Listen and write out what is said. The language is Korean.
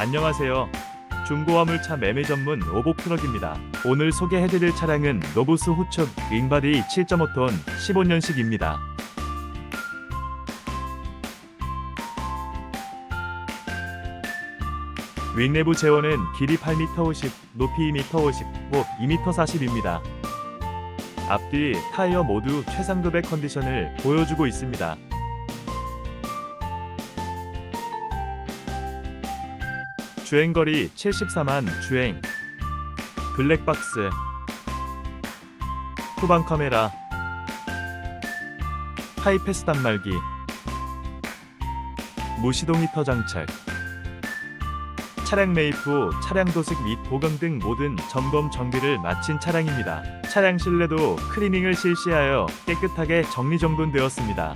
안녕하세요. 중고화물차 매매 전문 오복트럭입니다. 오늘 소개해드릴 차량은 노부스 후축 윙바디 7.5톤 15년식입니다. 윙 내부 재원은 길이 8m 50, 높이 2m 50, 고 2m 40입니다. 앞뒤 타이어 모두 최상급의 컨디션을 보여주고 있습니다. 주행거리 74만 주행. 블랙박스. 후방 카메라. 하이패스 단말기. 무시동 히터 장착. 차량 매입 후 차량 도색 및 보강 등 모든 점검 정비를 마친 차량입니다. 차량 실내도 클리닝을 실시하여 깨끗하게 정리정돈되었습니다.